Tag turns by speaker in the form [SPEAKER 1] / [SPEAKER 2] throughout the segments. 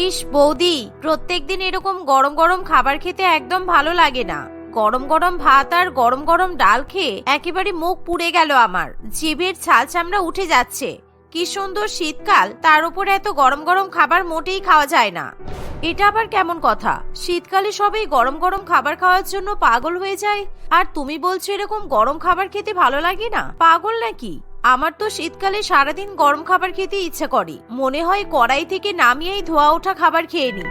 [SPEAKER 1] ইস বৌদি, প্রত্যেক দিন এরকম গরম গরম খাবার খেতে একদম ভালো লাগে না। গরম গরম ভাত আর গরম গরম ডাল খেয়ে একেবারে মুখ পুড়ে গেল আমার। জিভের ছাল চামড়া উঠে যাচ্ছে। কি সুন্দর শীতকাল, তার উপরে এত গরম গরম খাবার মোটেই খাওয়া যায় না। এটা আবার কেমন কথা? শীতকালে সবাই গরম গরম খাবার খাওয়ার জন্য পাগল হয়ে যায়? আর তুমি বলছো এরকম গরম খাবার খেতে ভালো লাগে না? পাগল নাকি? আমার তো শীতকালে সারাদিন গরম খাবার খেতে ইচ্ছা করে। মনে হয় কড়াই থেকে নামিয়েই ধোয়া ওঠা খাবার খেয়ে নি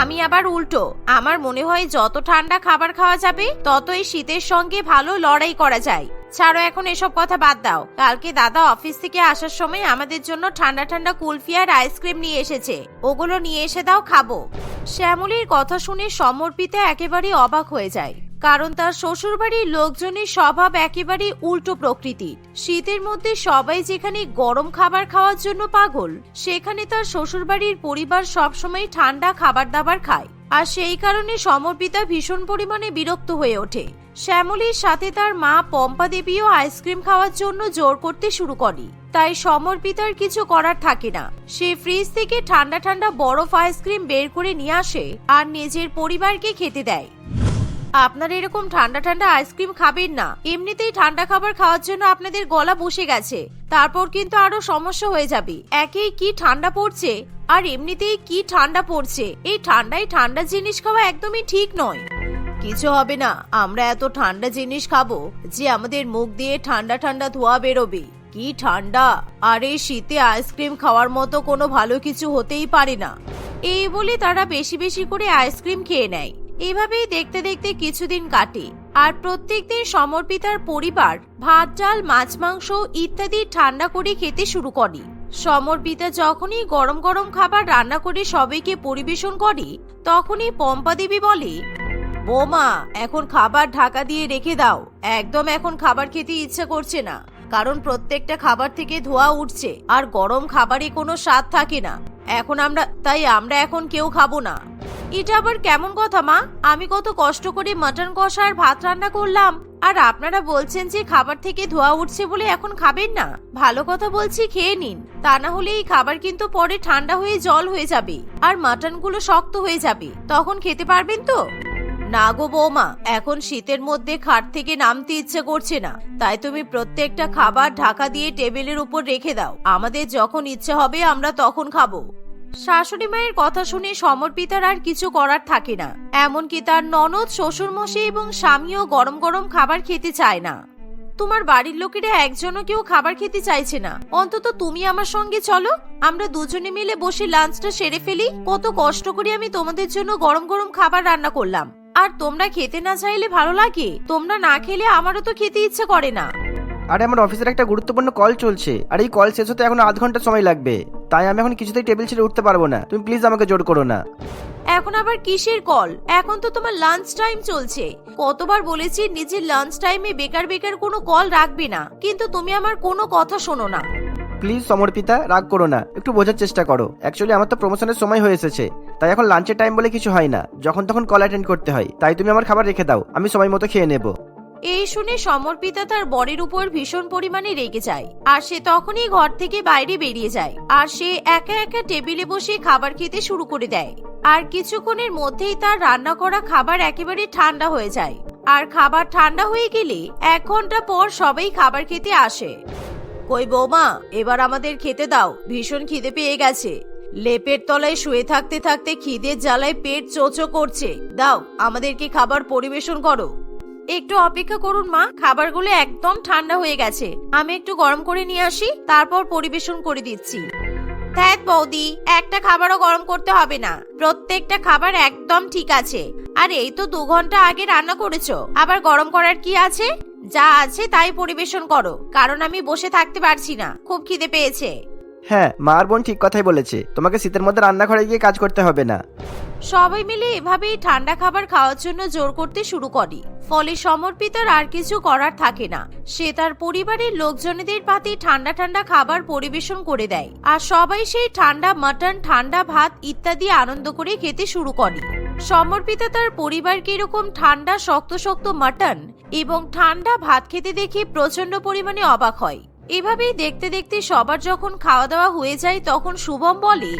[SPEAKER 1] আমি আবার উল্টো। আমার মনে হয় যত ঠান্ডা খাবার খাওয়া যাবে, ততই শীতের সঙ্গে ভালো লড়াই করা যায়। ছাড়ো এখন এসব কথা বাদ দাও। কালকে দাদা অফিস থেকে আসার সময় আমাদের জন্য ঠান্ডা ঠান্ডা কুলফি আর আইসক্রিম নিয়ে এসেছে। ওগুলো নিয়ে এসে দাও, খাব। শ্যামলীর কথা শুনে সমর্পিতা একেবারে অবাক হয়ে যায়। কারণ তার শ্বশুরবাড়ির লোকজনের স্বভাব একেবারে উল্টো প্রকৃতির। শীতের মধ্যে সবাই যেখানে গরম খাবার খাওয়ার জন্য পাগল, সেখানে তার শ্বশুরবাড়ির পরিবার সবসময় ঠান্ডা খাবার দাবার খায়। আর সেই কারণে সমর্পিতা ভীষণ পরিমাণে বিরক্ত হয়ে ওঠে। শ্যামলীর সাথে তার মা পম্পা দেবীও আইসক্রিম খাওয়ার জন্য জোর করতে শুরু করে। তাই সমর্পিতার কিছু করার থাকে না। সে ফ্রিজ থেকে ঠান্ডা ঠান্ডা বরফ আইসক্রিম বের করে নিয়ে আসে আর নিজের পরিবারকে খেতে দেয়। আপনারা এরকম ঠান্ডা ঠান্ডা আইসক্রিম খাবেন না। এমনিতেই ঠান্ডা খাবার খাওয়ার জন্য আপনাদের গলা বসে গেছে। তারপর কিন্তু আরও সমস্যা হয়ে যাবে। একেই কি ঠান্ডা পড়ছে? আর এমনিতেই কি ঠান্ডা পড়ছে? এই ঠান্ডায় ঠান্ডা জিনিস খাওয়া একদমই ঠিক নয়। কিছু হবে না, আমরা এত ঠান্ডা জিনিস খাব যে আমাদের মুখ দিয়ে ঠান্ডা ঠান্ডা ধোয়া বেরোবে। কি ঠান্ডা! আর এই শীতে আইসক্রিম খাওয়ার মতো কোনো ভালো কিছু হতেই পারে না। এই বলে তারা বেশি বেশি করে আইসক্রিম খেয়ে নেয়। এভাবেই দেখতে দেখতে কিছুদিন কাটে, আর প্রত্যেক প্রত্যেকদিন সমর্পিতার পরিবার ভাত, ডাল, মাছ, মাংস ইত্যাদি ঠান্ডা করে খেতে শুরু করে। সমর্পিতা যখনই গরম গরম খাবার রান্না করে সবাইকে পরিবেশন করে, তখনই পম্পা দেবী বলে, বোমা, এখন খাবার ঢাকা দিয়ে রেখে দাও। একদম এখন খাবার খেতে ইচ্ছা করছে না, কারণ প্রত্যেকটা খাবার থেকে ধোয়া উঠছে, আর গরম খাবারে কোনো স্বাদ থাকে না। এখন আমরা, তাই আমরা এখন কেউ খাব না। এটা আবার কেমন কথা, মা? আমি কত কষ্ট করে মাটন কষা আর ভাত রান্না করলাম, আর আপনারা বলছেন যে খাবার থেকে ধোয়া উঠছে বলে এখন খাবেন না। ভালো কথা বলছি, খেয়ে নিন। তা না হলে এই খাবার কিন্তু পরে ঠান্ডা হয়ে জল হয়ে যাবে, আর মাটনগুলো শক্ত হয়ে যাবে। তখন খেতে পারবেন তো? না গো বৌমা, এখন শীতের মধ্যে খাট থেকে নামতে ইচ্ছে করছে না। তাই তুমি প্রত্যেকটা খাবার ঢাকা দিয়ে টেবিলের উপর রেখে দাও। আমাদের যখন ইচ্ছে হবে, আমরা তখন খাব। শাশুড়ি মায়ের কথা শুনে সমর্পিতার আর কিছু করার থাকে না। এমনকি তার ননদ, শ্বশুরমশাই এবং স্বামীও গরম গরম খাবার খেতে চায় না। তোমার বাড়ির লোকেরা একজনও কেউ খাবার খেতে চাইছে না। অন্তত তুমি আমার সঙ্গে চলো। আমরা দুজনে মিলে বসে লাঞ্চটা সেরে ফেলি। কত কষ্ট করে আমি তোমাদের জন্য গরম গরম খাবার রান্না করলাম। আর তোমরা খেতে না চাইলে ভালো লাগে। তোমরা না খেলে আমারও তো খেতে ইচ্ছে করে না।
[SPEAKER 2] আরে আমার অফিসের একটা গুরুত্বপূর্ণ কল চলছে আর এই কল শেষ হতে এখন আধ ঘণ্টা সময় লাগবে। তাই আমি এখন কিছুতেই টেবিল ছেড়ে উঠতে পারব না। তুমি প্লিজ আমাকে জোর করো না।
[SPEAKER 1] এখন আবার কিসের কল এখন তো তোমার লাঞ্চ টাইম চলছে। কতবার বলেছি নিজের লাঞ্চ টাইমে বেকার বেকার কোনো কল রাখবে না। কিন্তু তুমি আমার কোনো কথা শোনো না।
[SPEAKER 2] প্লিজ সমর্পিতা রাগ করো না। একটু বোঝার চেষ্টা করো। অ্যাকচুয়ালি আমার তো প্রমোশনের সময় হয়ে এসেছে। তাই এখন লাঞ্চের টাইম বলে কিছু হয় না। যখন তখন কল অ্যাটেন্ড করতে হয়। তাই তুমি আমার খাবার রেখে দাও। আমি সময় মতো খেয়ে নেব।
[SPEAKER 1] এই শুনে সমর্পিতা তার বরের উপর ভীষণ পরিমাণে রেগে যায়। আর সে তখনই ঘর থেকে বাইরে বেরিয়ে যায়। আর সে একা একা টেবিলে বসে খাবার খেতে শুরু করে দেয়। আর কিছুক্ষণের মধ্যেই তার রান্না করা খাবার একেবারে ঠান্ডা হয়ে যায়। আর খাবার ঠান্ডা হয়ে গেলে এক ঘণ্টা পর সবাই খাবার খেতে আসে। কই বৌমা, এবার আমাদের খেতে দাও। ভীষণ খিদে পেয়ে গেছে। লেপের তলায় শুয়ে থাকতে থাকতে খিদের জ্বালায় পেট চোচো করছে। দাও, আমাদেরকে খাবার পরিবেশন করো। একটু অপেক্ষা করুন মা, খাবারগুলো একদম ঠান্ডা হয়ে গেছে। আমি একটু গরম করে নিয়ে আসি, তারপর পরিবেশন করে দিচ্ছি। ধ্যাত বৌদি, একটা খাবারও গরম করতে হবে না। প্রত্যেকটা খাবার একদম ঠিক আছে। আর এই তো দু ঘণ্টা আগে রান্না করেছ। আবার গরম করার কি আছে? যা আছে তাই পরিবেশন করো কারণ আমি বসে থাকতে পারছি না। খুব খিদে পেয়েছে।
[SPEAKER 2] হ্যাঁ মা আর বোন ঠিক কথাই বলেছে। তোমাকে শীতের মধ্যে রান্নাঘরে গিয়ে কাজ করতে হবে না।
[SPEAKER 1] সবাই মিলে এভাবেই ঠান্ডা খাবার খাওয়ার জন্য জোর করতে শুরু করে। ফলে সমর্পিতার আর কিছু করার থাকে না। সে তার পরিবারের লোকজনেদের পাতে ঠান্ডা ঠান্ডা খাবার পরিবেশন করে দেয়। আর সবাই সেই ঠান্ডা মাটন, ঠান্ডা ভাত ইত্যাদি আনন্দ করে খেতে শুরু করে। সমর্পিতা তার পরিবারকে এরকম ঠান্ডা, শক্ত শক্ত মাটন এবং ঠান্ডা ভাত খেতে দেখে প্রচণ্ড পরিমাণে অবাক হয়। এভাবেই দেখতে দেখতে সবার যখন খাওয়া দাওয়া হয়ে যায় তখন শুভম বলে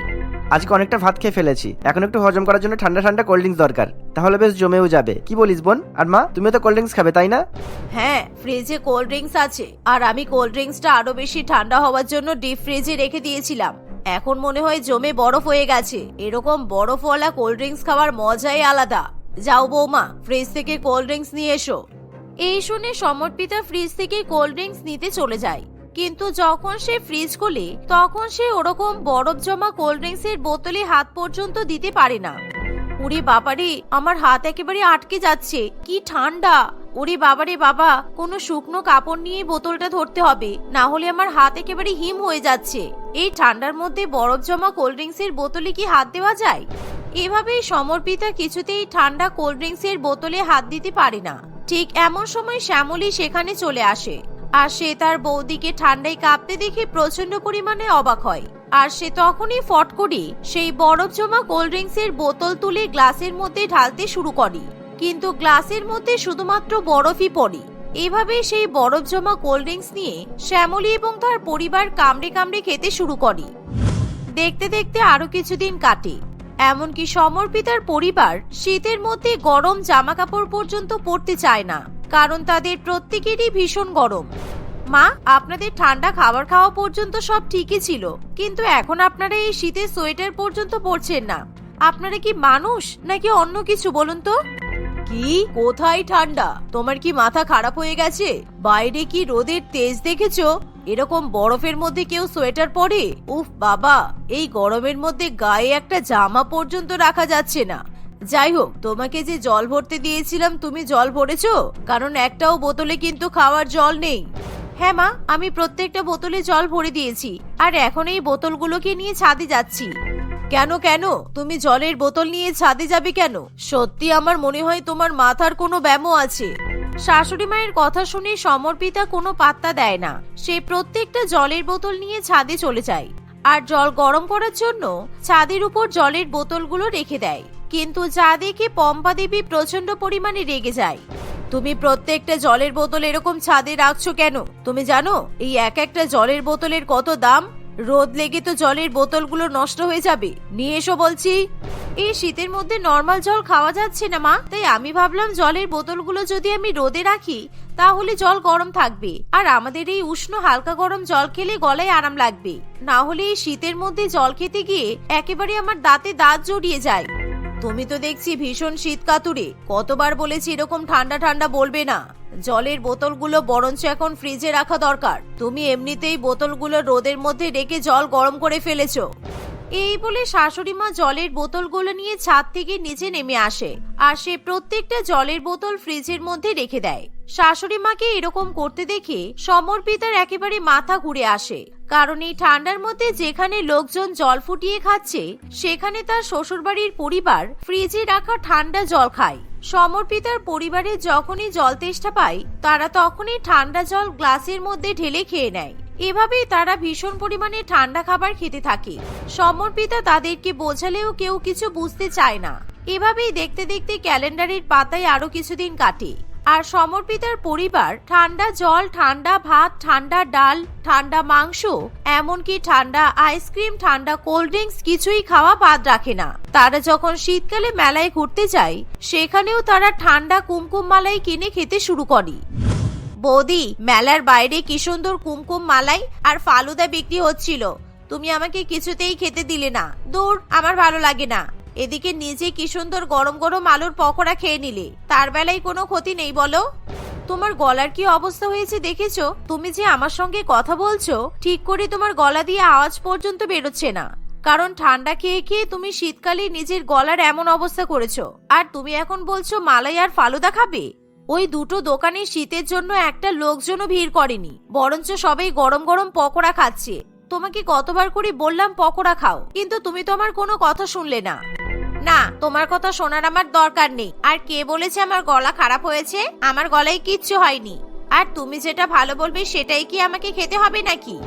[SPEAKER 2] আজকে অনেকটা ভাত খেয়ে ফেলেছি। এখন একটু হজম করার জন্য ঠান্ডা ঠান্ডা কোল্ড ড্রিঙ্কস দরকার। তাহলে বেশ জমেও যাবে। কি বলিস বোন? আর মা তুমিও তো কোল্ড ড্রিঙ্কস খাবে তাই না?
[SPEAKER 1] হ্যাঁ ফ্রিজে কোল্ড ড্রিঙ্কস আছে। আর আমি কোল্ড ড্রিঙ্কসটা আরও বেশি ঠান্ডা হওয়ার জন্য ডিপ ফ্রিজে রেখে দিয়েছিলাম। এখন মনে হয় জমে বরফ হয়ে গেছে। এরকম বরফওয়ালা কোল্ড ড্রিঙ্কস খাওয়ার মজাই আলাদা। যাও বৌমা ফ্রিজ থেকে কোল্ড ড্রিঙ্কস নিয়ে এসো। এই শুনে সমর্পিতা ফ্রিজ থেকে কোল্ড ড্রিঙ্কস নিতে চলে যায়। কিন্তু যখন সে ফ্রিজ খুলে তখন সে ওরকম বরফ জমা কোল্ড ড্রিঙ্কসের বোতলে হাত পর্যন্ত দিতে পারে না। ওরে বাবারে, আমার হাত একেবারে আটকে যাচ্ছে। কি ঠান্ডা। ওরে বাবারে বাবা, কোনো শুকনো কাপড় নিয়ে বোতলটা ধরতে হবে, না হলে আমার হাত একেবারে হিম হয়ে যাচ্ছে। এই ঠান্ডার মধ্যে বরফ জমা কোল্ড ড্রিঙ্কসের বোতলে কি হাত দেওয়া যায়? এভাবেই সমর্পিতা কিছুতেই ঠান্ডা কোল্ড ড্রিঙ্কসের বোতলে হাত দিতে পারে না। ঠিক এমন সময় শ্যামলী সেখানে চলে আসে। আর সে তার বৌদিকে ঠান্ডায় কাঁপতে দেখে প্রচণ্ড পরিমাণে অবাক হয়। আর সে তখনই ফট করে সেই বরফ জমা কোল্ড ড্রিঙ্কসের বোতল তুলে গ্লাসের মধ্যে ঢালতে শুরু করে। কিন্তু গ্লাসের মধ্যে শুধুমাত্র বরফই পড়ে। এভাবে সেই বরফ জমা কোল্ড ড্রিঙ্কস নিয়ে শ্যামলী এবং তার পরিবার কামড়ে কামড়ে খেতে শুরু করে। দেখতে দেখতে আরও কিছুদিন কাটে। এমনকি সমর্পিতার পরিবার শীতের মধ্যে গরম জামা কাপড় পর্যন্ত পরতে চায় না। কারণ তাদের প্রত্যেকেরই ভীষণ গরম। মা, আপনাদের ঠান্ডা খাবার খাওয়া পর্যন্ত সব ঠিকই ছিল, কিন্তু এখন আপনারা এই শীতের সোয়েটার পর্যন্ত পরছেন না। আপনারা কি মানুষ নাকি অন্য কিছু, বলুন তো? কি? কোথায় ঠান্ডা? তোমার কি মাথা খারাপ হয়ে গেছে? বাইরে কি রোদের তেজ দেখেছ? এরকম বরফের মধ্যে কেউ সোয়েটার পরে? উফ বাবা, এই গরমের মধ্যে গায়ে একটা জামা পর্যন্ত রাখা যাচ্ছে না। যাই হোক, তোমাকে যে জল ভরতে দিয়েছিলাম, তুমি জল ভরেছ? কারণ একটাও বোতলে কিন্তু খাওয়ার জল নেই। হ্যাঁ মা, আমি প্রত্যেকটা বোতলে জল ভরে দিয়েছি, আর এখন এই বোতলগুলোকে নিয়ে ছাদে যাচ্ছি। কেন কেন? তুমি জলের বোতল নিয়ে ছাদে যাবে কেন? সত্যি আমার মনে হয় তোমার মাথার কোনো ব্যামো আছে। শাশুড়ি মায়ের কথা শুনে সমর্পিতা কোনো পাত্তা দেয় না। সে প্রত্যেকটা জলের বোতল নিয়ে ছাদে চলে যায়। আর জল গরম করার জন্য ছাদের উপর জলের বোতলগুলো রেখে দেয়। কিন্তু যা দেখে পম্পা দেবী প্রচণ্ড পরিমাণে রেগে যায়। তুমি প্রত্যেকটা জলের বোতল এরকম ছাদে রাখছো কেন? তুমি জানো, এই এক একটা জলের বোতলের কত দাম? রোদ লেগে তো জলের বোতলগুলো নষ্ট হয়ে যাবে। নিয়ে এসো বলছি। এই শীতের মধ্যে নর্মাল জল খাওয়া যাচ্ছে না, মা। তাই আমি ভাবলাম জলের বোতলগুলো যদি আমি রোদে রাখি, তাহলে জল গরম থাকবে। আর আমাদের এই উষ্ণ হালকা গরম জল খেলে গলায় আরাম লাগবে। না হলে এই শীতের মধ্যে জল খেতে গিয়ে একেবারে আমার দাঁতে দাঁত জড়িয়ে যায়। তুমি তো দেখছি ভীষণ শীত কাতুরে কতবার বলেছি এরকম ঠান্ডা ঠান্ডা বলবে না। জলের বোতলগুলো বরঞ্চ এখন ফ্রিজে রাখা দরকার। তুমি এমনিতেই বোতলগুলো রোদের মধ্যে রেখে জল গরম করে ফেলেছো। এই বলে শাশুড়ি মা জলের বোতলগুলো নিয়ে ছাদ থেকে নিচে নেমে আসে আর সে প্রত্যেকটা জলের বোতল ফ্রিজের মধ্যে রেখে দেয়। শাশুড়ি মাকে এরকম করতে দেখে সমর্পিতার একেবারে মাথা ঘুরে আসে, কারণ এই ঠান্ডার মধ্যে যেখানে লোকজন জল ফুটিয়ে খাচ্ছে, সেখানে তার শ্বশুরবাড়ির পরিবার ফ্রিজে রাখা ঠান্ডা জল খায়। সমর্পিতার পরিবারে যখনই জল তেষ্টা পায়, তারা তখনই ঠান্ডা জল গ্লাসের মধ্যে ঢেলে খেয়ে নেয়। এভাবেই তারা ভীষণ পরিমাণে ঠান্ডা খাবার খেতে থাকে। সমর্পিতা তাদেরকে বোঝালেও কেউ কিছু বুঝতে চায় না। এভাবেই দেখতে দেখতে ক্যালেন্ডারের পাতায় আরও কিছুদিন কাটে। আর সমর্পিতার পরিবার, ঠান্ডা জল, ঠান্ডা ভাত, ঠান্ডা ডাল, ঠান্ডা মাংস, এমনকি ঠান্ডা আইসক্রিম ঠান্ডা কোল্ড ড্রিঙ্কস কিছুই খাওয়া বাদ রাখে না। তারা যখন শীতকালে মেলায় ঘুরতে যায়, সেখানেও তারা ঠান্ডা কুমকুম মালাই কিনে খেতে শুরু করে। বৌদি, মেলার বাইরে কি সুন্দর কুমকুম মালাই আর ফালুদা বিক্রি হচ্ছিল। তুমি আমাকে কিছুতেই খেতে দিলে না। দূর, আমার ভালো লাগে না। এদিকে নিজে কি সুন্দর গরম গরম আলুর পকোড়া খেয়ে নিলে? তার বেলায় কোনো ক্ষতি নেই বলো। তোমার গলার কি অবস্থা হয়েছে দেখেছ? তুমি যে আমার সঙ্গে কথা বলছো, ঠিক করে তোমার গলা দিয়ে আওয়াজ পর্যন্ত বেরোচ্ছে না। কারণ ঠান্ডা খেয়ে খেয়ে তুমি শীতকালে নিজের গলার এমন অবস্থা করেছ। আর তুমি এখন বলছো মালাই আর ফালুদা খাবে? ওই দুটো দোকানে শীতের জন্য একটা লোকজনও ভিড় করেনি, বরঞ্চ সবাই গরম গরম পকোড়া খাচ্ছে। তোমাকে কতবার করে বললাম পকোড়া খাও, কিন্তু তুমি তো আমার কোনো কথা শুনলে না। না, তোমার কথা শোনার আমার দরকার নেই। আর কে বলেছে আমার গলা খারাপ হয়েছে? আমার গলায় কিচ্ছু হয়নি। আর তুমি যেটা ভালো বলবে সেটাই কি আমাকে খেতে হবে নাকি?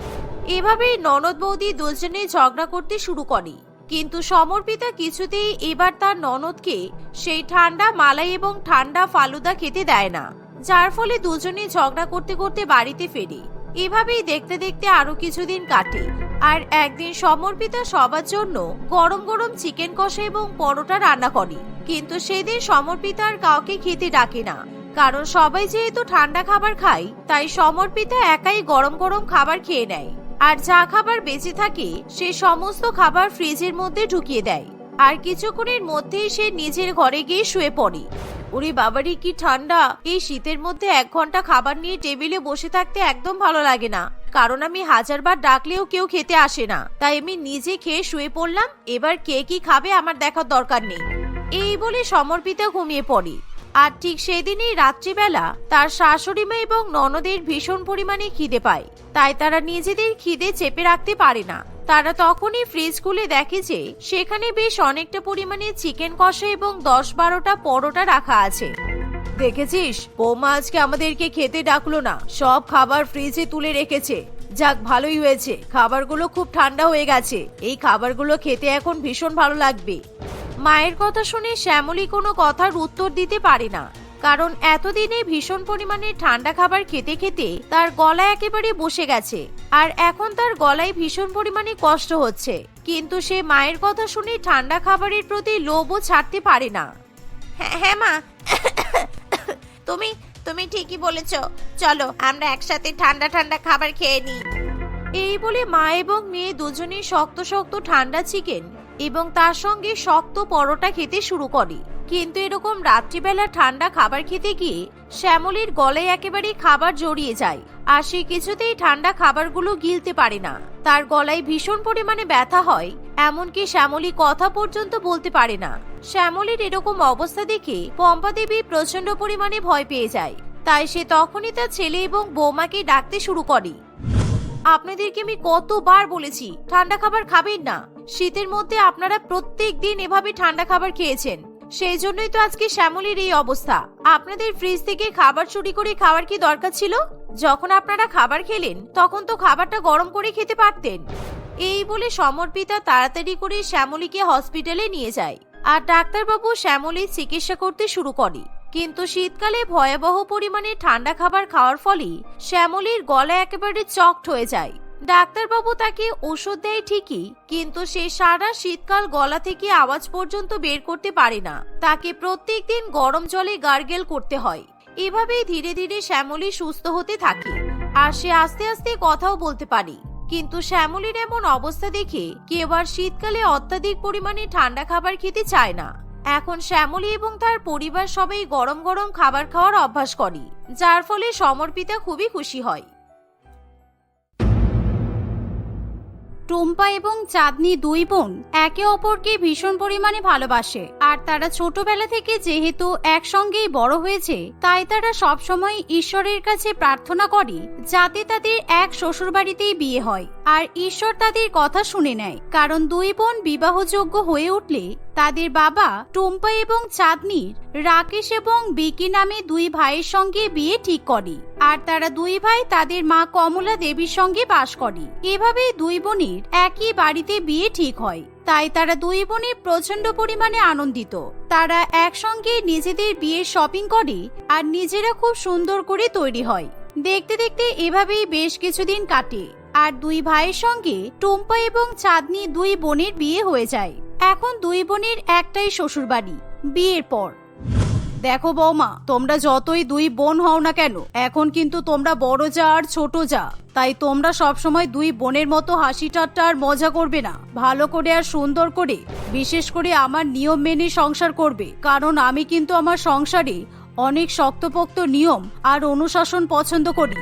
[SPEAKER 1] এভাবেই ননদ বৌদি দুজনে ঝগড়া করতে শুরু করে। কিন্তু সমর্পিতা কিছুতেই এবার তার ননদকে সেই ঠান্ডা মালাই এবং ঠান্ডা ফালুদা খেতে দেয় না। যার ফলে দুজনে ঝগড়া করতে করতে বাড়িতে ফেরে। এভাবেই দেখতে দেখতে আরও কিছুদিন কাটে। আর একদিন সমর্পিতা সবার জন্য গরম গরম চিকেন কষা এবং পরোটা রান্না করে। কিন্তু সেদিন সমর্পিতা আর কাউকে খেতে ডাকে না। কারণ সবাই যেহেতু ঠান্ডা খাবার খায়, তাই সমর্পিতা একাই গরম গরম খাবার খেয়ে নেয়। আর যা খাবার বেঁচে থাকে, সে সমস্ত খাবার ফ্রিজের মধ্যে ঢুকিয়ে দেয়। আর কিছুক্ষণের মধ্যেই সে নিজের ঘরে গিয়ে শুয়ে পড়ে। ওরে বাবারি, কি ঠান্ডা। এই শীতের মধ্যে এক ঘণ্টা খাবার নিয়ে টেবিলে বসে থাকতে একদম ভালো লাগে না। কারণ আমি হাজারবার ডাকলেও কেউ খেতে আসে না। তাই আমি নিজে খেয়ে শুয়ে পড়লাম, এবার কে কি খাবে আমার দেখার দরকার নেই। এই বলে সমর্পিতা ঘুমিয়ে পড়ে। আর ঠিক সেদিনই রাত্রিবেলা তার শাশুড়ি মা এবং ননদের ভীষণ পরিমাণে খিদে পায়। তাই তারা নিজেদের খিদে চেপে রাখতে পারে না। তারা তখনই ফ্রিজ খুলে দেখে যে সেখানে বেশ অনেকটা পরিমাণে চিকেন কষা এবং দশ বারোটা পরোটা রাখা আছে। দেখেছিস? বৌমা আজকে আমাদেরকে খেতে ডাকলো না। সব খাবার ফ্রিজে তুলে রেখেছে। যাক, ভালোই হয়েছে। খাবারগুলো খুব ঠান্ডা হয়ে গেছে। এই খাবারগুলো খেতে এখন ভীষণ ভালো লাগবে। মায়ের কথা শুনে শ্যামলী কোনো কথার উত্তর দিতে পারে না। কারণ এতদিনে ভীষণ পরিমাণে ঠান্ডা খাবার খেতে খেতে তার গলা একেবারে বসে গেছে। আর এখন তার গলায় ভীষণ পরিমাণে কষ্ট হচ্ছে। কিন্তু সে মায়ের কথা শুনে ঠান্ডা খাবারের প্রতি লোভও ছাড়তে পারে না। হ্যাঁ হ্যাঁ মা। তুমি তুমি ঠিকই বলেছ। চলো আমরা একসাথে ঠান্ডা ঠান্ডা খাবার খেয়ে নিই। এই বলে মা এবং মেয়ে দুজনেই শক্ত শক্ত ঠান্ডা চিকেন এবং তার সঙ্গে শক্ত পরোটা খেতে শুরু করে। কিন্তু এরকম রাত্রিবেলা ঠান্ডা খাবার খেতে গিয়ে শ্যামলীর গলায় একেবারে খাবার জড়িয়ে যায়। আর সে কিছুতেই ঠান্ডা খাবারগুলো গিলতে পারে না। তার গলায় ভীষণ পরিমাণে ব্যথা হয়, এমনকি শ্যামলী কথা পর্যন্ত বলতে পারে না। শ্যামলীর এরকম অবস্থা দেখে পম্পা দেবী প্রচণ্ড পরিমাণে ভয় পেয়ে যায়। তাই সে তখনই তার ছেলে এবং বৌমাকে ডাকতে শুরু করে। আপনাদেরকে আমি কতবার বলেছি, ঠান্ডা খাবার খাবেন না। শীতের মধ্যে আপনারা প্রত্যেক দিন এভাবে ঠান্ডা খাবার খেয়েছেন। সেই জন্যই তো আজকে শ্যামলীর এই অবস্থা। আপনাদের ফ্রিজ থেকে খাবার চুরি করে খাওয়ার কি দরকার ছিল? যখন আপনারা খাবার খেলেন, তখন তো খাবারটা গরম করে খেতে পারতেন। এই বলে সমর্পিতা তাড়াতাড়ি করে শ্যামলীকে হসপিটালে নিয়ে যায়। আর ডাক্তারবাবু শ্যামলীর চিকিৎসা করতে শুরু করে। কিন্তু শীতকালে ভয়াবহ পরিমাণে ঠান্ডা খাবার খাওয়ার ফলে শ্যামলীর গলা একেবারে চকট হয়ে যায়। ডাক্তারবাবু তাকে ওষুধ দেয় ঠিকই, কিন্তু সে সারা শীতকাল গলা থেকে আওয়াজ পর্যন্ত বের করতে পারে না। তাকে প্রত্যেকদিন গরম জলে গার্গেল করতে হয়। এভাবেই ধীরে ধীরে শ্যামলী সুস্থ হতে থাকে। আর সে আস্তে আস্তে কথাও বলতে পারে। কিন্তু শ্যামলীর এমন অবস্থা দেখে কেউ আর শীতকালে অত্যাধিক পরিমাণে ঠান্ডা খাবার খেতে চায় না। এখন শ্যামলী এবং তার পরিবার সবাই গরম গরম খাবার খাওয়ার অভ্যাস করে, যার ফলে সমর্পিতা খুবই খুশি হয়।
[SPEAKER 3] টুম্পা এবং চাঁদনি দুই বোন একে অপরকে ভীষণ পরিমাণে ভালোবাসে। আর তারা ছোটবেলা থেকে যেহেতু একসঙ্গেই বড় হয়েছে, তাই তারা সবসময় ঈশ্বরের কাছে প্রার্থনা করে যাতে তাদের এক শ্বশুরবাড়িতেই বিয়ে হয়। আর ঈশ্বর তাদের কথা শুনে নেয়, কারণ দুই বোন বিবাহযোগ্য হয়ে উঠলে তাদের বাবা টুম্পা এবং চাঁদনির রাকেশ এবং বিকি নামে দুই ভাইয়ের সঙ্গে বিয়ে ঠিক করে। আর তারা দুই ভাই তাদের মা কমলা দেবীর সঙ্গে বাস করে। এভাবেই দুই বোনের একই বাড়িতে বিয়ে ঠিক হয়। তাই তারা দুই বোনে প্রচণ্ড পরিমাণে আনন্দিত। তারা একসঙ্গে নিজেদের বিয়ের শপিং করে আর নিজেরা খুব সুন্দর করে তৈরি হয়। দেখতে দেখতে এভাবেই বেশ কিছুদিন কাটে। আর দুই ভাইয়ের সঙ্গে টুম্পা এবং চাঁদনি দুই বোনের বিয়ে হয়ে যায়। এখন দুই বোনের একটাই শ্বশুরবাড়ি, বিয়ের পর। দেখো বৌমা, তোমরা যতই দুই বোন হও না কেন, এখন কিন্তু তোমরা বড় যা আর ছোট যা। তাই তোমরা সবসময় দুই বোনের মতো হাসি ঠাট্টা আর মজা করবে না। ভালো করে আর সুন্দর করে, বিশেষ করে আমার নিয়ম মেনে সংসার করবে। কারণ আমি কিন্তু আমার সংসারে অনেক শক্তপোক্ত নিয়ম আর অনুশাসন পছন্দ করি।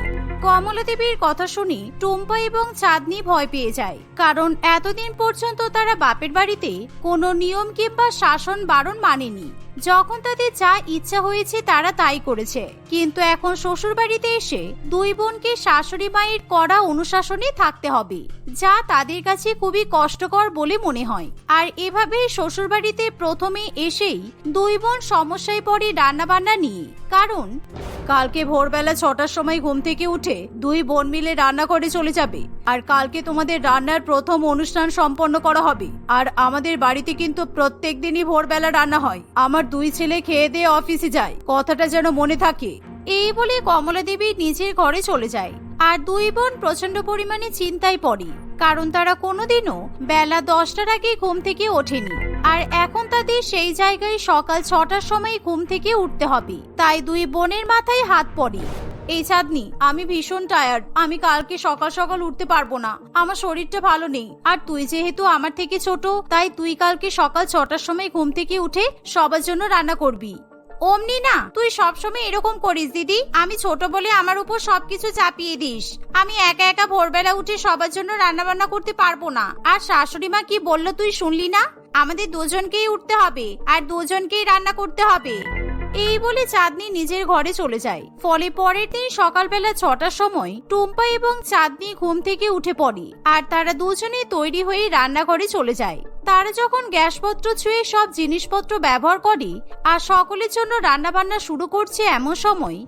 [SPEAKER 3] কমলা দেবীর কথা শুনি টুম্পা এবং চাঁদনি ভয় পেয়ে যায়। কারণ এতদিন পর্যন্ত তারা বাপের বাড়িতে কোনো নিয়ম কিংবা শাসন বারণ মানেনি। যখন তাদের যা ইচ্ছা হয়েছে তারা তাই করেছে। কিন্তু এখন শ্বশুর বাড়িতে এসে দুই বোনকে শাশুড়ি মায়ের কড়া অনুশাসনে থাকতে হবে, যা তাদের কাছে খুবই কষ্টকর বলে মনে হয়। আর এভাবে শ্বশুর বাড়িতে প্রথমে এসেই দুই বোন সমস্যায় পড়ে রান্না বান্না নিয়ে। কারণ, কালকে ভোরবেলা ছটার সময় ঘুম থেকে উঠে দুই বোন মিলে রান্না করে চলে যাবে। আর কালকে তোমাদের রান্নার প্রথম অনুষ্ঠান সম্পন্ন করা হবে। আর আমাদের বাড়িতে কিন্তু প্রত্যেক দিনই ভোরবেলা রান্না হয়। আমার দুই ছেলে খেয়ে দিয়ে অফিসে যায়। কথাটা যেন মনে থাকে। এই বলে কমলা দেবী নিজের ঘরে চলে যায়। আর দুই বোন প্রচণ্ড পরিমাণে চিন্তায় পড়ে। কারণ তারা কোনোদিনও বেলা দশটার আগে ঘুম থেকে ওঠেনি। আর এখন তাদের সেই জায়গায় সকাল ছটার সময় ঘুম থেকে উঠতে হবে। তাই দুই বোনের মাথায় হাত পড়ে। এই চাঁদনি আমি ভীষণ টায়ার্ড আমি কালকে সকাল সকাল উঠতে পারব না। আমার শরীরটা ভালো নেই। আর তুই যেহেতু আমার থেকে ছোট, তাই তুই কালকে সকাল ছটার সময় ঘুম থেকে উঠে সবার জন্য রান্না করবি। অমনি না, তুই সবসময় এরকম করিস দিদি। আমি ছোট বলে আমার উপর সবকিছু চাপিয়ে দিস। আমি একা একা ভোরবেলা উঠে সবার জন্য রান্না বান্না করতে পারব না। আর শাশুড়ি মা কি বলল তুই শুনলি না? আমাদের দুজনকেই উঠতে হবে। আর দুজনকেই রান্না করতে হবে। এই বলে চাঁদনি নিজের ঘরে চলে যায়। ফলে পরের দিন সকালবেলা ছটার সময় টুম্পা এবং চাঁদনি ঘুম থেকে উঠে পড়ে আর তারা দুজনে তৈরি হয়ে রান্নাঘরে চলে যায়। তারা যখন গ্যাসপত্র ছুঁয়ে সব জিনিসপত্র ব্যবহার করে আর সকলের জন্য রান্নাবান্না শুরু করছে এমন সময়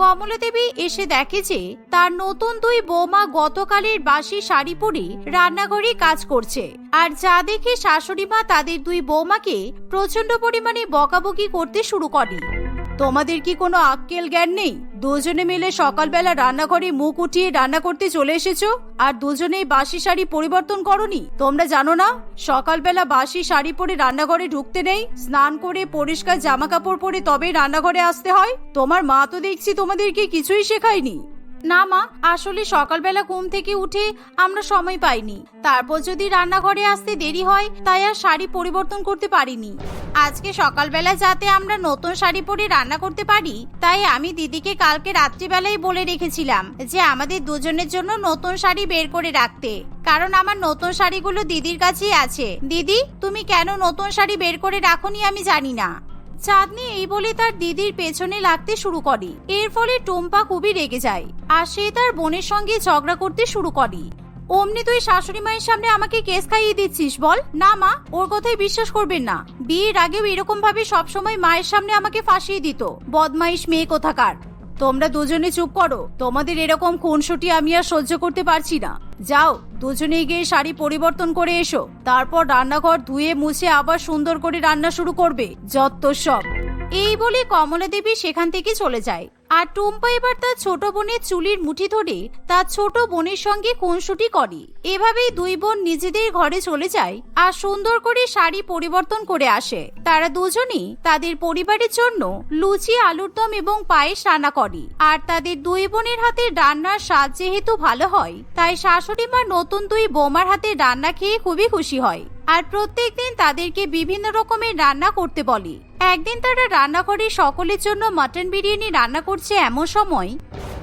[SPEAKER 3] কমলা দেবী এসে দেখে যে তার নতুন দুই বৌমা গতকালের বাসি শাড়ি পরে রান্নাঘরে কাজ করছে। আর যা দেখে শাশুড়ি মা তাদের দুই বৌমাকে প্রচণ্ড পরিমাণে বকাবকি করতে শুরু করে। তোমাদের কি কোনো আক্কেল জ্ঞান নেই? দুজনে মিলে সকালবেলা রান্নাঘরে মুখ উঠিয়ে রান্না করতে চলে এসেছ? আর দুজনেই বাসি শাড়ি পরিবর্তন করনি? তোমরা জানো না? সকালবেলা বাসি শাড়ি পরে রান্নাঘরে ঢুকতে নেই, স্নান করে পরিষ্কার জামা কাপড় পরে তবেই রান্নাঘরে আসতে হয়? তোমার মা তো দেখছি তোমাদেরকে কিছুই শেখায়নি। না, মা, আসলে সকালবেলা ঘুম থেকে উঠে আমরা সময় পাইনি। তারপর যদি রান্নাঘরে আসতে দেরি হয়, তাই আর শাড়ি পরিবর্তন করতে পারিনি। আজকে সকালবেলা যাতে আমরা নতুন শাড়ি পরে রান্না করতে পারি, তাই আমি দিদিকে কালকে রাত্রিবেলায় বলে রেখেছিলাম যে আমাদের দুজনের জন্য নতুন শাড়ি বের করে রাখতে। কারণ আমার নতুন শাড়িগুলো দিদির কাছেই আছে। দিদি, তুমি কেন নতুন শাড়ি বের করে রাখোনি আমি জানি না। চাঁদনি এই বলে তার দিদির পেছনে লাগতে শুরু করে। এর ফলে টোম্পা খুবই রেগে যায়, আর সে তার বোনের সঙ্গে ঝগড়া করতে শুরু করে। অমনি তুই শাশুড়ি মায়ের সামনে আমাকে কেস খাইয়ে দিচ্ছিস বল। না মা, ওর কথাই বিশ্বাস করবেন না। বিয়ের আগেও এরকম ভাবে সবসময় মায়ের সামনে আমাকে ফাঁসিয়ে দিত। বদমাইশ মেয়ে কোথাকার। তোমরা দুজনে চুপ করো। তোমাদের এরকম খুনসুটি আমি আর সহ্য করতে পারছি না। যাও, দুজনেই গিয়ে শাড়ি পরিবর্তন করে এসো। তারপর রান্নাঘর ধুয়ে মুছে আবার সুন্দর করে রান্না শুরু করবে, যত সব। এই বলে কমলা দেবী সেখান থেকে চলে যায়। আর টুম্পা এবার তার ছোট বোনের চুলির মুঠি ধরে তার ছোট বোনের সঙ্গে খুনসুটি করে। এভাবেই দুই বোন নিজেদের ঘরে চলে যায় আর সুন্দর করে শাড়ি পরিবর্তন করে আসে। তারা দুজনেই তাদের পরিবারের জন্য লুচি, আলুর দম এবং পায়েস রান্না করে। আর তাদের দুই বোনের হাতে রান্নার স্বাদ যেহেতু ভালো হয়, তাই শাশুড়ি মা নতুন দুই বোমার হাতে রান্না খেয়ে খুবই খুশি হয়। আর প্রত্যেকদিন তাদেরকে বিভিন্ন রকমের রান্না করতে বলে। একদিন তারা রান্নাঘরে সকলের জন্য মাটন বিরিয়ানি রান্না করছে এমন সময়।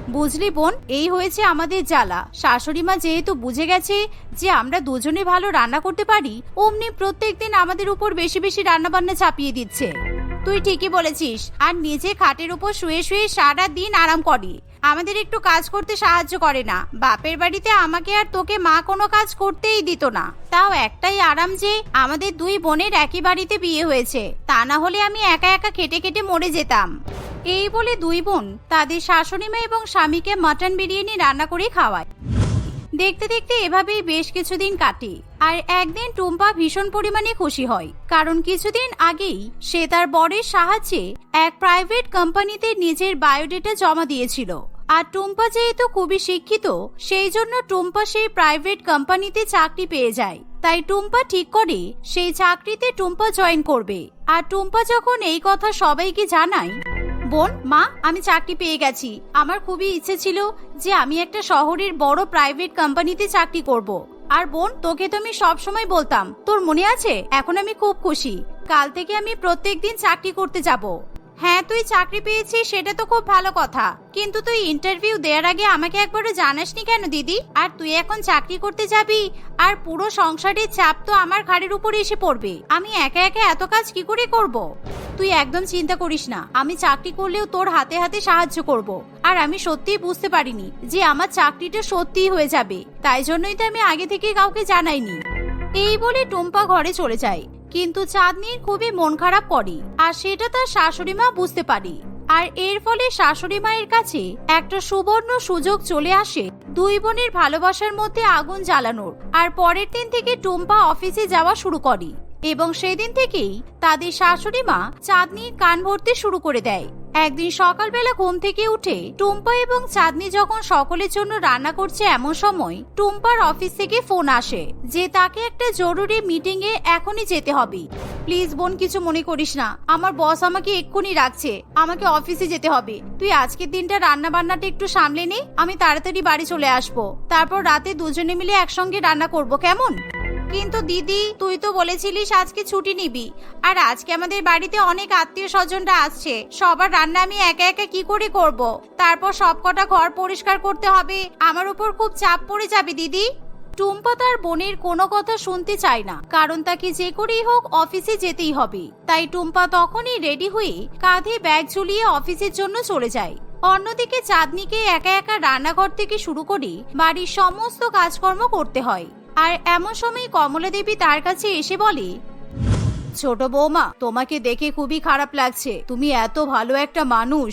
[SPEAKER 3] বুঝলি বোন, এই হয়েছে আমাদের জ্বালা। শাশুড়ি মা যেহেতু বুঝে গেছে যে আমরা দুজনে ভালো রান্না করতে পারি, অমনি প্রত্যেক দিন আমাদের উপর বেশি বেশি রান্না বান্না চাপিয়ে দিচ্ছে। তুই ঠিকই বলেছিস, আর নিজে খাটের উপর শুয়ে শুয়ে সারা দিন আরাম করি। আমাদের একটু কাজ করতে সাহায্য করে না। বাপের বাড়িতে আমাকে আর তোকে মা কোনো কাজ করতেই দিত না। তাও একটাই আরাম যে, আমাদের দুই বোনের একই বাড়িতে বিয়ে হয়েছে। তা না হলে আমি একা একা খেটে খেটে মরে যেতাম। এই বলে দুই বোন তাদের শাশুড়ি মা এবং স্বামীকে মাটন বিরিয়ানি রান্না করে খাওয়ায়। দেখতে দেখতে এভাবেই বেশ কিছুদিন কাটে। আর একদিন টুম্পা ভীষণ পরিমাণে খুশি হয়। কারণ কিছুদিন আগেই সে তার বরের সাহায্যে এক প্রাইভেট কোম্পানিতে নিজের বায়োডেটা জমা দিয়েছিল। আর টুম্পা যেহেতু খুবই শিক্ষিত, সেই জন্য টুম্পা সেই প্রাইভেট কোম্পানিতে চাকরি পেয়ে যায়। তাই টুম্পা ঠিক করে সেই চাকরিতে টুম্পা জয়েন করবে। আর টুম্পা যখন এই কথা সবাইকে জানায়, বোন, মা, আমি চাকরি পেয়ে গেছি। আমার খুবই ইচ্ছে ছিল যে আমি একটা শহরের বড় প্রাইভেট কোম্পানিতে চাকরি করব। আর বোন, তোকে তো আমি সব সময় বলতাম, তোর মনে আছে? এখন আমি খুব খুশি। কাল থেকে আমি প্রত্যেকদিন চাকরি করতে যাব। হ্যাঁ তুই চাকরি পেয়েছিস, সেটা তো খুব ভালো কথা। কিন্তু তুই ইন্টারভিউ দেওয়ার আগে আমাকে একবারও জানাসনি কেন, দিদি? আর তুই এখন চাকরি করতে যাবি, আর পুরো সংসারের চাপ তো আমার ঘাড়ের উপরে এসে পড়বে। আমি একা একা এত কাজ কি করে করব। তুই একদম চিন্তা করিস না, আমি চাকরি করলেও তোর হাতে হাতে সাহায্য করব। আর আমি সত্যিই বুঝতে পারিনি যে আমার চাকরিটা সত্যিই হয়ে যাবে। তাই জন্যই তো আমি আগে থেকে কাউকে জানাইনি। এই বলে টুম্পা ঘরে চলে যায়। কিন্তু চাঁদনির খুবই মন খারাপ করে আর সেটা তার শাশুড়ি মা বুঝতে পারে। আর এর ফলে শাশুড়ি মায়ের কাছে একটা সুবর্ণ সুযোগ চলে আসে দুই বোনের ভালোবাসার মধ্যে আগুন জ্বালানোর, আর পরের দিন থেকে টুম্পা অফিসে যাওয়া শুরু করে। এবং সেদিন থেকেই তাদের শাশুড়ি মা চাঁদনির কান ভরতে শুরু করে দেয়। একদিন সকালবেলা ঘুম থেকে উঠে টুম্পা এবং চাঁদনি যখন সকলের জন্য রান্না করছে এমন সময় টুম্পার অফিস থেকে ফোন আসে যে তাকে একটা জরুরি মিটিং এ এখনই যেতে হবে। প্লিজ বোন, কিছু মনে করিস না। আমার বস আমাকে এক্ষুনি রাখছে আমাকে অফিসে যেতে হবে। তুই আজকের দিনটা রান্না বান্নাটা একটু সামলে নে। আমি তাড়াতাড়ি বাড়ি চলে আসব। তারপর রাতে দুজনে মিলে একসঙ্গে রান্না করব। কেমন? কিন্তু দিদি, তুই তো বলেছিলিস আজকে ছুটি নিবি। আর আজকে আমাদের বাড়িতে অনেক আত্মীয় স্বজনরা আসছে। সবার রান্না আমি একা একা কি করে করব? তারপর সবকটা ঘর পরিষ্কার করতে হবে। আমার উপর খুব চাপ পড়ে যাবে, দিদি। টুম্পা তার বোনের কোনো কথা শুনতে চায় না, কারণ তাকে যে করেই হোক অফিসে যেতেই হবে। তাই টুম্পা তখনই রেডি হয়ে কাঁধে ব্যাগ ঝুলিয়ে অফিসের জন্য চলে যায়। অন্যদিকে চাঁদনিকে একা একা রান্নাঘর থেকে শুরু করে বাড়ির সমস্ত কাজকর্ম করতে হয়। আর এমন সময় কমলা দেবী তার কাছে এসে বলে, ছোট বৌমা, তোমাকে দেখে খুবই খারাপ লাগছে। তুমি এত ভালো একটা মানুষ,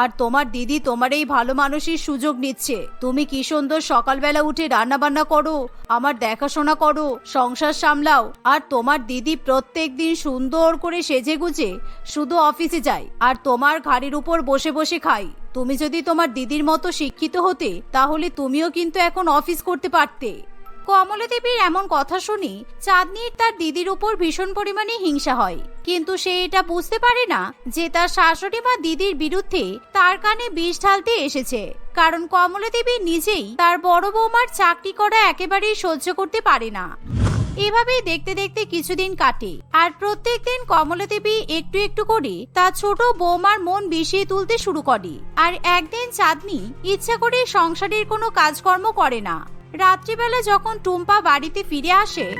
[SPEAKER 3] আর তোমার দিদি তোমার এই ভালো মানুষের সুযোগ নিচ্ছে। তুমি কি সুন্দর সকালবেলা উঠে রান্না বান্না করো, আমার দেখাশোনা করো, সংসার সামলাও, আর তোমার দিদি প্রত্যেক দিন সুন্দর করে সেজে গুজে শুধু অফিসে যায়, আর তোমার ঘাড়ির উপর বসে বসে খাই তুমি যদি তোমার দিদির মতো শিক্ষিত হতে, তাহলে তুমিও কিন্তু এখন অফিস করতে পারতে। কমলা দেবীর এমন কথা শুনি চাঁদনির তার দিদির উপর ভীষণ পরিমাণে হিংসা হয়। কিন্তু সে এটা বুঝতে পারে না যে তার শাশুড়ি মা দিদির বিরুদ্ধে তার কানে বিষ ঢালতে এসেছে। কারণ কমলা দেবী নিজেই তার বড় বৌমার চাকরি করা একেবারেই সহ্য করতে পারে না। এভাবেই দেখতে দেখতে কিছুদিন কাটে আর প্রত্যেক দিন কমলা দেবী একটু একটু করে তার ছোট বৌমার মন বিষিয়ে তুলতে শুরু করে। আর একদিন চাঁদনি ইচ্ছা করে সংসারের কোনো কাজকর্ম করে না। রাত্রিবেলা যখন টুম্পা বাড়িতে ফিরে আসে,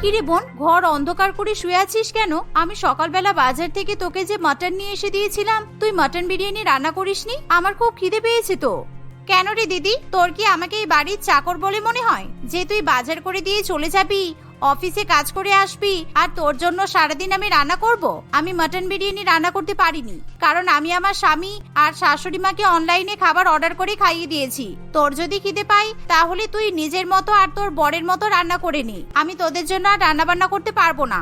[SPEAKER 3] কিরে বোন, ঘর অন্ধকার করে শুয়ে আছিস কেন? আমি সকালবেলা বাজার থেকে তোকে যে মাটন নিয়ে এসে দিয়েছিলাম, তুই মাটন বিরিয়ানি রান্না করিসনি? আমার খুব খিদে পেয়েছে তো। কেন রে দিদি? তোর কি আমাকে এই বাড়ির চাকর বলে মনে হয়? যে তুই বাজার করে দিয়ে চলে যাবি অফিসে কাজ করে আসবি আর তোর জন্য সারাদিন আমি রান্না করব? আমি মাটন বিরিয়ানি রান্না করতে পারিনি। কারণ আমি আমার স্বামী আর শাশুড়ি মাকে অনলাইনে খাবার অর্ডার করে খাইয়ে দিয়েছি। তোর যদি খিদে পাই তাহলে তুই নিজের মতো আর তোর বরের মতো রান্না করে নি। আমি তোদের জন্য আর রান্না বান্না করতে পারব না।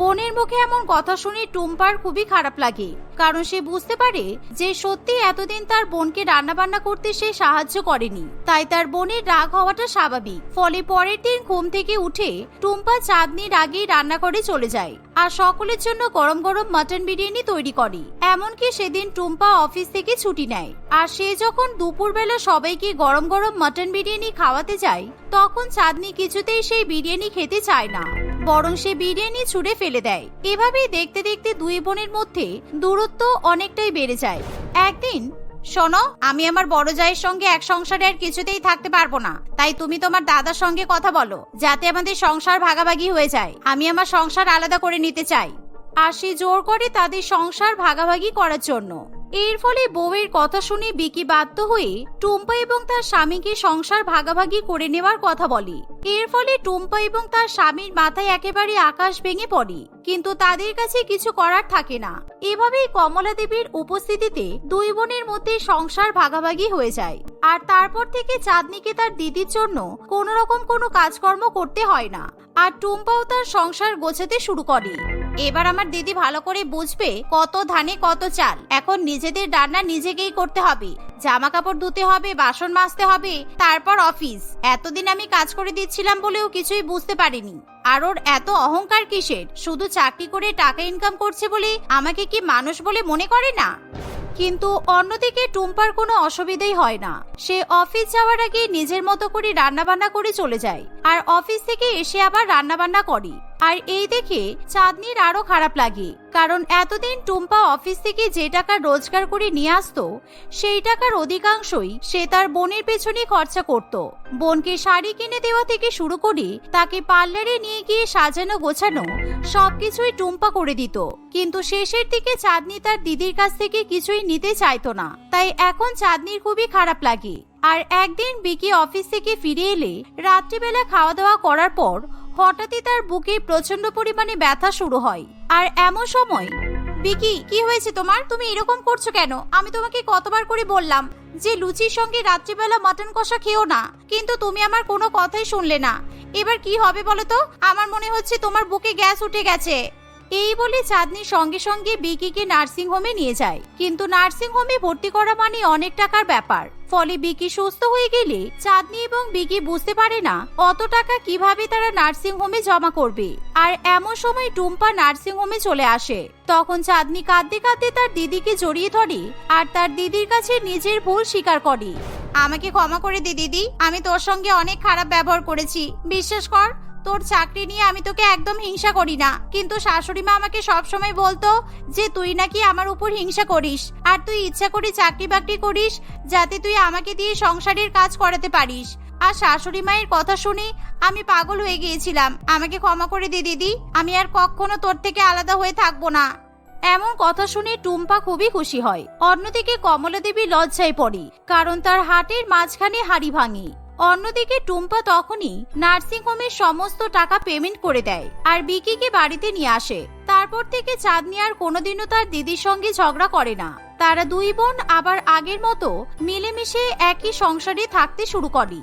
[SPEAKER 3] বোনের মুখে এমন কথা শুনে টুম্পার খুবই খারাপ লাগে। কারণ সে বুঝতে পারে যে সত্যি এতদিন তার বোনকে রান্না বান্না করতে সে সাহায্য করেনি। তাই তার বোনের রাগ হওয়াটা স্বাভাবিক। ফলে পরের দিন ঘুম থেকে উঠে টুম্পা চাঁদনির আগেই রান্না করে চলে যায় আর সকলের জন্য গরম গরম মাটন বিরিয়ানি তৈরি করে। এমনকি সেদিন টুম্পা অফিস থেকে ছুটি নেয়। আর সে যখন দুপুরবেলা সবাইকে গরম গরম মাটন বিরিয়ানি খাওয়াতে যায়, তখন চাঁদনি কিছুতেই সেই বিরিয়ানি খেতে চায় না। বরং সে বিরিয়ানি ছুঁড়ে ফেলে দেয়। এভাবেই দেখতে দেখতে দুই বোনের মধ্যে দূরত্ব অনেকটাই বেড়ে যায়। একদিন, শোনো, আমি আমার বড় জায়ের সঙ্গে এক সংসারে আর কিছুতেই থাকতে পারব না। তাই তুমি তোমার দাদার সঙ্গে কথা বলো, যাতে আমাদের সংসার ভাগাভাগি হয়ে যায়। আমি আমার সংসার আলাদা করে নিতে চাই। আর সে জোর করে তাদের সংসার ভাগাভাগি করার জন্য। এর ফলে বউয়ের কথা শুনে বিকি বাধ্য হয়ে টুম্পা এবং তার স্বামীকে সংসার ভাগাভাগি করে নেওয়ার কথা বলে। এর ফলে টুম্পা এবং তার স্বামীর মাথায় একেবারে আকাশ ভেঙে পড়ে, কিন্তু তাদের কাছে কিছু করার থাকে না। এভাবেই কমলা দেবীর উপস্থিতিতে দুই বোনের মধ্যে সংসার ভাগাভাগি হয়ে যায়। আর তারপর থেকে চাঁদনিকে তার দিদির জন্য কোনো রকম কোনো কাজকর্ম করতে হয় না। আর টুম্পাও তার সংসার গোছাতে শুরু করে। এবার আমার দিদি ভালো করে বুঝবে কত ধানে কত চাল। এখন নিজেদের রান্না নিজেকেই করতে হবে। জামা কাপড় ধুতে হবে, বাসন মাজতে হবে, তারপর অফিস। এতদিন আমি কাজ করে দিচ্ছিলাম বলেও কিছুই বুঝতে পারিনি। আর ওর এত অহংকার কিসের? শুধু চাকরি করে টাকা ইনকাম করছে বলে আমাকে কি মানুষ বলে মনে করে না? কিন্তু অন্যদিকে টুম্পার কোনো অসুবিধাই হয় না। সে অফিস যাওয়ার আগে নিজের মতো করে রান্নাবান্না করে চলে যায়। আর অফিস থেকে এসে আবার রান্নাবান্না করে। আর এই দেখে চাঁদনির আরও খারাপ লাগে। কারণ এতদিন টুম্পা অফিস থেকে যে টাকা রোজগার করে নিয়ে আসতো, সেই টাকার অধিকাংশই সে তার বোনের পেছনে খরচা করত। বোনকে শাড়ি কিনে দেওয়া থেকে শুরু করে তাকে পার্লারে নিয়ে গিয়ে সাজানো গোছানো সবকিছুই টুম্পা করে দিত। কিন্তু শেষের দিকে চাঁদনি তার দিদির কাছ থেকে কিছুই নিতে চাইতো না। তাই এখন চাঁদনির খুবই খারাপ লাগে। আর একদিন বিকি অফিস থেকে ফিরে এলে রাত্রিবেলা খাওয়া দাওয়া করার পর হঠাৎই তার বুকে প্রচণ্ড পরিমাণে ব্যথা শুরু হয়। আর এমন সময় বিকি, কি হয়েছে তোমার? তুমি এরকম করছ কেন? আমি তোমাকে কতবার করে বললাম যে লুচির সঙ্গে রাত্রিবেলা মাটন কষা খেও না। কিন্তু তুমি আমার কোনো কথাই শুনলে না। এবার কি হবে বলো তো? আমার মনে হচ্ছে তোমার বুকে গ্যাস উঠে গেছে। এই বলে চাঁদনি সঙ্গে সঙ্গে বিকিকে নার্সিং হোমে নিয়ে যায়। কিন্তু নার্সিং হোমে ভর্তি করা মানে অনেক টাকার ব্যাপার। ফলে বিকি সুস্থ হয়ে গেলে চাঁদনি এবং বিকি বুঝতে পারে না অত টাকা কীভাবে তারা নার্সিং হোমে জমা করবে। আর এমন সময় টুম্পা নার্সিং হোমে চলে আসে। তখন চাঁদনি কাঁদতে কাঁদতে তার দিদিকে জড়িয়ে ধরে আর তার দিদির কাছে নিজের ভুল স্বীকার করে। আমাকে ক্ষমা করে দে দিদি, আমি তোর সঙ্গে অনেক খারাপ ব্যবহার করেছি। বিশ্বাস কর তোর চাকরি নিয়ে আমি তোকে একদম হিংসা করি না। কিন্তু শাশুড়ি মা আমাকে সবসময় বলতো যে, তুই নাকি আমার উপর হিংসা করিস। আর তুই ইচ্ছা করে চাকরি বাকরি করিস যাতে তুই আমাকে দিয়ে সংসারের কাজ করাতে পারিস। আর শাশুড়ি মায়ের কথা শুনে আমি পাগল হয়ে গিয়েছিলাম। আমাকে ক্ষমা করে দে দিদি, আমি আর কখনো তোর থেকে আলাদা হয়ে থাকব না। এমন কথা শুনে টুম্পা খুবই খুশি হয়। অন্যদিকে কমলা দেবী লজ্জায় পড়ে, কারণ তার হাটের মাঝখানে হাড়ি ভাঙে। অন্যদিকে টুম্পা তখনই নার্সিং হোমের সমস্ত টাকা পেমেন্ট করে দেয় আর বিকিকে বাড়িতে নিয়ে আসে। তারপর থেকে চাঁদনি আর কোনোদিনও তার দিদির সঙ্গে ঝগড়া করে না। তারা দুই বোন আবার আগের মতো মিলেমিশে একই সংসারে থাকতে শুরু করে।